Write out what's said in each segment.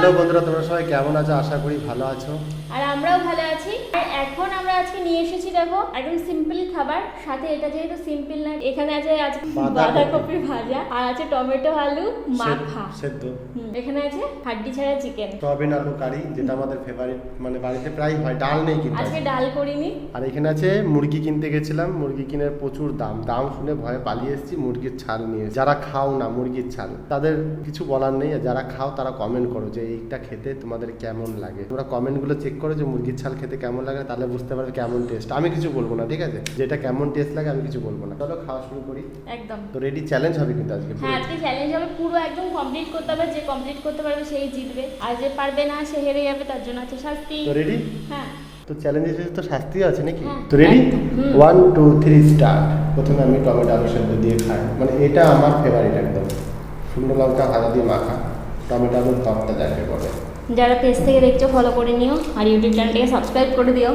Hello বন্ধুরা, তোমরা সবাই কেমন আছো? আশা করি ভালো আছো। আর আমরাও ভালো আছি। এখন আজকে নিয়ে এসেছি দেখো একদম সিম্পল খাবার। সাথে এটা যেহেতু সিম্পল না এখানে আছে আজকে বাঁধাকপি। ভাজা আর আছে টমেটো আলু মাখা। সেদ্ধ। এখানে আছে হাড্ডি ছাড়া চিকেন সয়াবিন আলু কারি যেটা আমাদের ফেভারিট মানে বাড়িতে প্রায় হয় ডাল নেই কিন্তু আজকে ডাল করিনি। আর এখানে আছে মুরগি কিনতে গেছিলাম মুরগি কিনে প্রচুর দাম। দাম শুনে ভয়ে পালিয়ে এসেছি মুরগির ছাল নিয়ে যারা খাও না মুরগির ছাল তাদের কিছু বলার নেই। আর যারা খাও তারা কমেন্ট করো যে এইটা খেতে তোমাদের কেমন লাগে। তোমরা কমেন্টগুলো চেক করো যে মুরগির ছাল খেতে কেমন লাগে তাহলে বুঝতে পারবে কেমন টেস্ট আমি কিছু বলব না ঠিক আছে? যেটা কেমন টেস্ট লাগে আমি কিছু বলব না। চলো খাওয়া শুরু করি। একদম। তো রেডি চ্যালেঞ্জ হবে কিন্তু আজকে হ্যাঁ আজকে চ্যালেঞ্জ হবে পুরো একদম কমপ্লিট করতে হবে যে কমপ্লিট করতে পারবে সেই জিতবে। আর যে পারবে না সে হেরে যাবে তার জন্য আছে শাস্তি। তো রেডি হ্যাঁ। তো চ্যালেঞ্জের তো শাস্তিও আছে নাকি? হ্যাঁ, তো ready. One two three start প্রথমে আমি টমেটো আলু সেদ্ধ দিয়ে খাই। মানে এটা আমার ফেভারিট একদম। শুকনো লঙ্কা ভাজা দিয়ে মাখা। টমেটো আলুর ভর্তা যাকে বলে। যারা পেজ থেকে দেখছ ফলো করে নিও। আর ইউটিউব চ্যানেলটাকে সাবস্ক্রাইব করে দিও।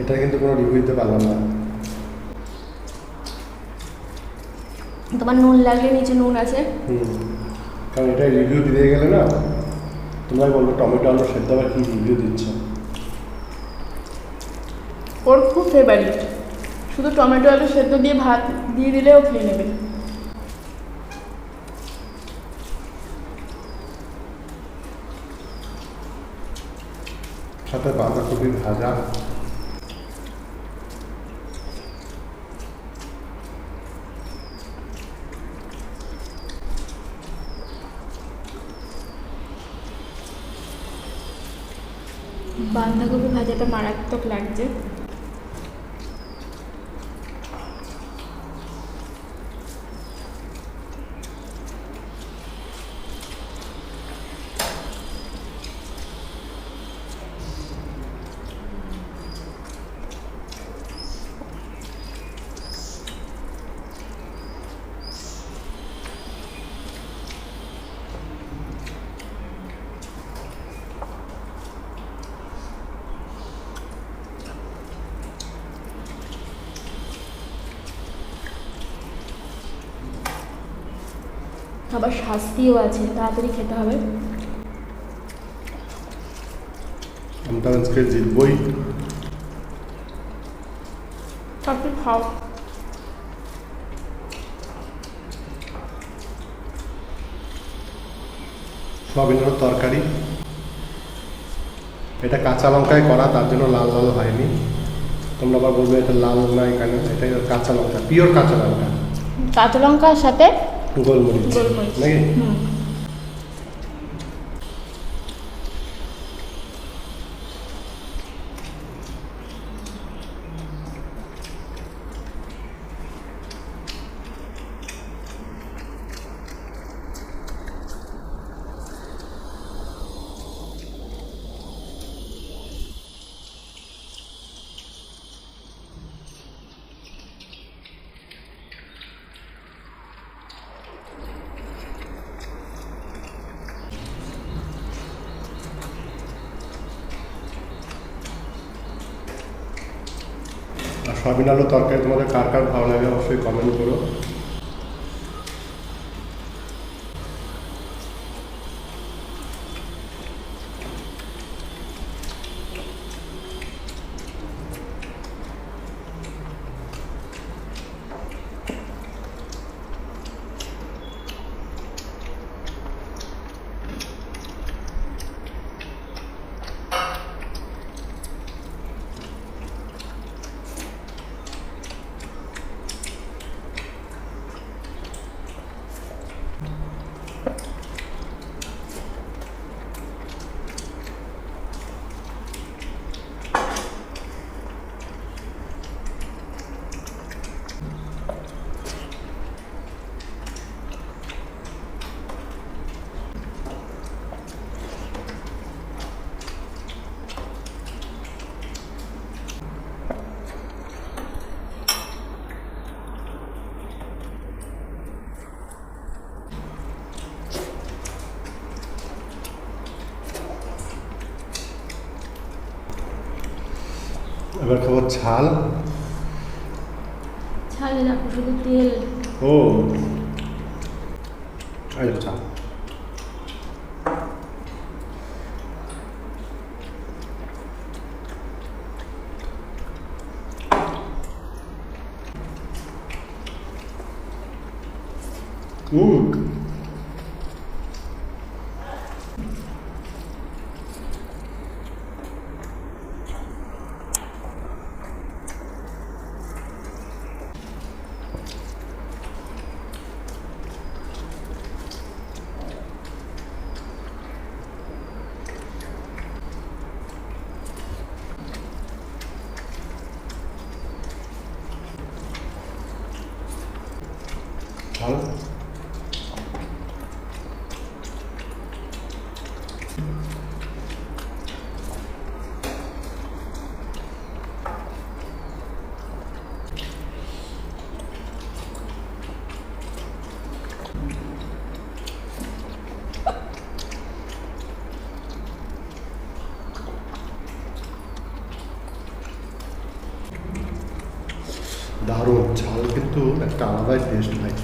এটা কিন্তু কোনো রিভিউ দিতে পারলাম না। তোমার নুন লাগলে নিচে নুন আছে। হুম। কারণ এটা রিভিউ দিতে গেলে না তোমরা বলব টমেটো আলু সেদ্ধ আবার কি রিভিউ দিচ্ছ। ওর খুব ফেভারিট শুধু টমেটো আলু সেদ্ধ দিয়ে ভাত দিয়ে দিলেও খেয়ে নেবে। সাথে বাঁধাকপি ভাজা। বাঁধাকপি ভাজাটা মারাত্মক লাগছে। আবার শাস্তিও আছে তাড়াতাড়ি খেতে হবে। আজকে জিতবই। তারপরে খাও। সয়াবিন আলুর তরকারি। এটা কাঁচা লঙ্কায় করা তার জন্য লাল লাল হয়নি। তোমরা আবার বলবে এটা লাল না এখানে এটা কাঁচা লঙ্কা পিওর কাঁচা লঙ্কা। কাঁচা লঙ্কার সাথে गोलमरीच. नाही? আলু তরকারি তোমাদের কার কার ভালো লাগে অবশ্যই কমেন্ট করো। এবার খাব ঝাল। ছাড়ে দেখো শুধু তেল। ও। এই দেখো চাল হুম ভালো দারুণ ঝাল কিন্তু একটা আলাদাই টেস্ট হয়।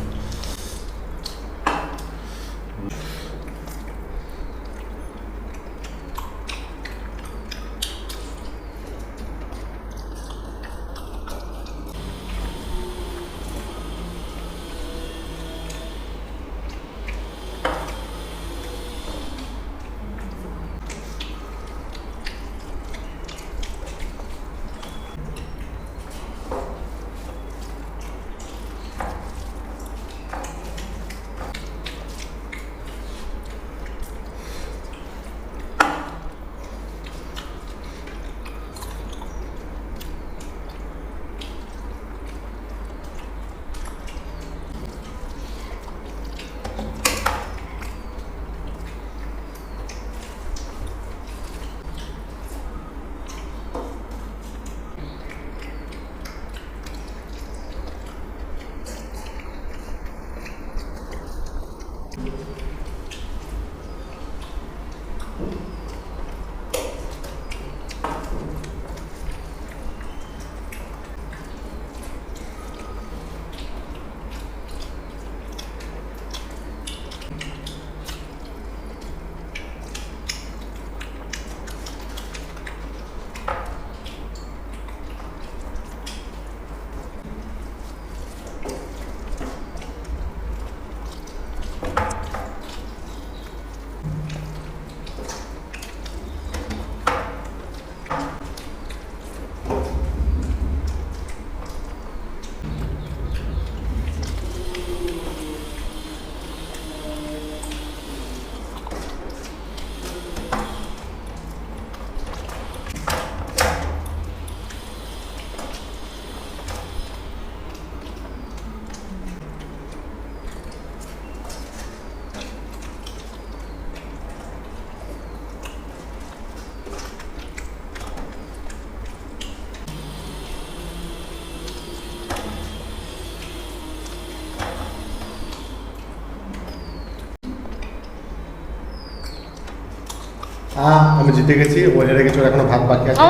আমি জিতে গেছি ও হেরে গেছে ওর এখনও ভাত বাকি আছে।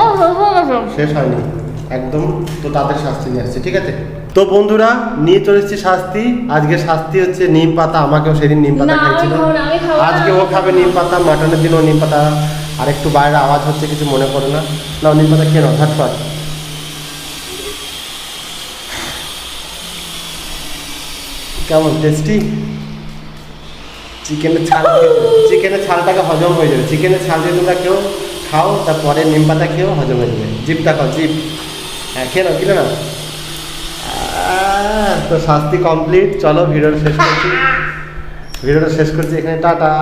শেষ হয়ে হয়নি। একদম তো তাদের শাস্তি নিয়ে আসছে ঠিক আছে? তো বন্ধুরা নিয়ে চলে এসেছি শাস্তি। আজকে শাস্তি হচ্ছে নিম পাতা। আমাকেও সেদিন নিম পাতা খাইছিল। আজকে ও খাবে নিম পাতা মাটনের দিন ও নিম পাতা। আর একটু বাইরে আওয়াজ হচ্ছে কিছু মনে করো না। না ও নিম পাতা খেয়ে নাও ঝটপট। কেমন টেস্টি? চিকেনের ছাল চিকেনের ছালটাকে হজম হয়ে যাবে। চিকেনের ছাল যদি তোমরা কেউ খাও, তারপরে নিম পাতা খেয়েও হজম হয়ে যাবে। জিপটা খাও, জিপ। হ্যাঁ খেয়ে নাও কিনে নাও। তো শাস্তি কমপ্লিট চলো, ভিডিওটা শেষ করছি। ভিডিওটা শেষ করছি এখানে, টাটা।